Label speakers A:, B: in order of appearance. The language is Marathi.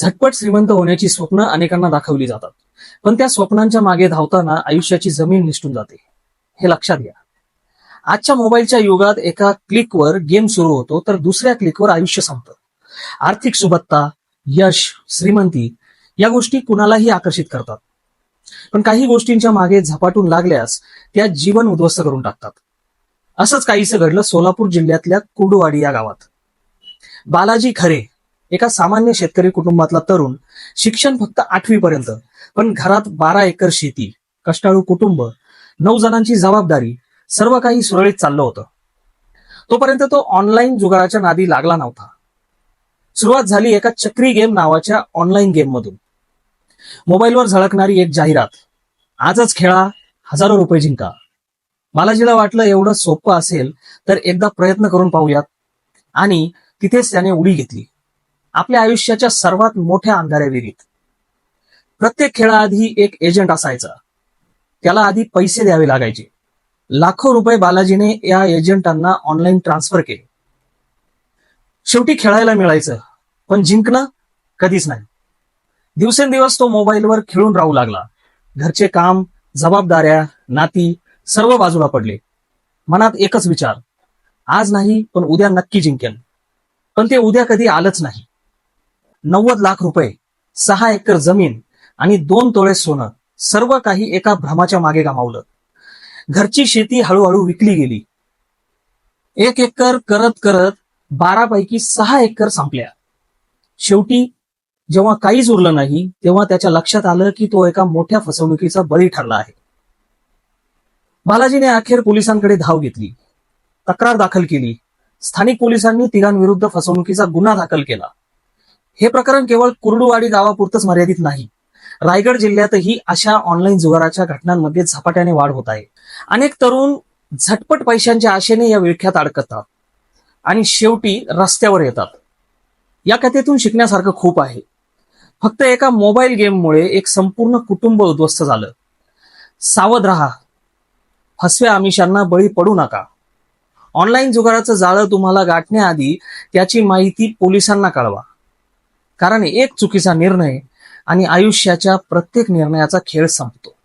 A: झटपट श्रीमंत होण्याची स्वप्न अनेकांना दाखवली जातात. पण त्या स्वप्नांच्या मागे धावताना आयुष्याची जमीन निसटून जाते. हे लक्षात घ्या. आजच्या मोबाईलच्या युगात एका क्लिकवर गेम सुरू होतो तर दुसऱ्या क्लिकवर आयुष्य संपतं. आर्थिक सुबत्ता यश श्रीमंती या गोष्टी कुणालाही आकर्षित करतात. पण काही गोष्टींच्या मागे झपाटून लागल्यास त्या जीवन उद्ध्वस्त करून टाकतात. असंच काहीसं घडलं सोलापूर जिल्ह्यातल्या कुडवाडी या गावात. बालाजी खरे एका सामान्य शेतकरी कुटुंबातला तरुण शिक्षण फक्त आठवी पर्यंत पण घरात बारा एकर शेती कष्टाळू कुटुंब नऊ जणांची जबाबदारी सर्व काही सुरळीत चाललं होतं. तोपर्यंत तो ऑनलाईन जुगाराच्या नादी लागला नव्हता. सुरुवात झाली एका चक्री गेम नावाच्या ऑनलाईन गेम मधून मोबाईलवर झळकणारी एक जाहिरात आजच खेळा हजारो रुपये जिंका. बालाजीला वाटलं एवढं सोपं असेल तर एकदा प्रयत्न करून पाहूयात. आणि तिथेच त्याने उडी घेतली. आपल्या आयुष्याच्या सर्वात मोठ्या अंधाऱ्या विहिरीत. प्रत्येक खेळाआधी एक एजंट असायचा. त्याला आधी पैसे द्यावे लागायचे. लाखो रुपये बालाजीने या एजंटांना ऑनलाईन ट्रान्सफर केले. शेवटी खेळायला मिळायचं पण जिंकणं कधीच नाही. दिवसेंदिवस तो मोबाईलवर खेळून राहू लागला. घरचे काम जबाबदाऱ्या नाती सर्व बाजूला पडले. मनात एकच विचार आज नाही पण उद्या नक्की जिंकेल पण ते उद्या कधी आलंच नाही. नव्वद लाख रुपये सहा एकर जमीन आणि दोन तोळे सोनं सर्व काही एका भ्रमाच्या मागे गमावलं. घरची शेती हळूहळू विकली गेली. एक एकर करत करत बारापैकी सहा एकर संपल्या. शेवटी जेव्हा काहीच उरलं नाही तेव्हा त्याच्या लक्षात आलं की तो एका मोठ्या फसवणुकीचा बळी ठरला आहे. बालाजीने अखेर पोलिसांकडे धाव घेतली. तक्रार दाखल केली. स्थानिक पोलिसांनी तिघांविरुद्ध फसवणुकीचा गुन्हा दाखल केला. हे प्रकरण केवळ कुर्डुवाडी गावापुरतच मर्यादित नाही. रायगड जिल्ह्यातही अशा ऑनलाईन जुगाराच्या घटनांमध्ये झपाट्याने वाढ होत आहे. अनेक तरुण झटपट पैशांच्या आशेने या विळख्यात अडकतात आणि शेवटी रस्त्यावर येतात. या कथेतून शिकण्यासारखं खूप आहे. फक्त एका मोबाईल गेममुळे एक संपूर्ण कुटुंब उद्ध्वस्त झालं. सावध राहा. फसव्या आमिषांना बळी पडू नका. ऑनलाईन जुगाराचं जाळं तुम्हाला गाठण्याआधी त्याची माहिती पोलिसांना कळवा. कारण एक चुकीचा निर्णय आणि आयुष्याच्या प्रत्येक निर्णयाचा खेळ संपतो.